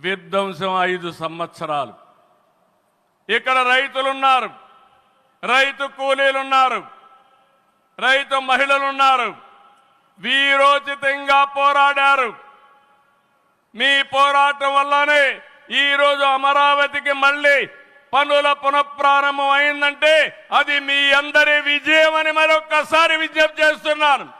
విధ్వంసం ఐదు సంవత్సరాలు. ఇక్కడ రైతులున్నారు. రైతు కూలీలున్నారు. రైతు మహిళలున్నారు. వీరోచితంగా పోరాడారు. మీ పోరాటం వల్లనే ఈరోజు అమరావతికి మళ్ళీ పనుల పునఃప్రారంభం అయిందంటే అది మీ అందరి విజయం అని మరొక్కసారి విజ్ఞప్తి చేస్తున్నాను.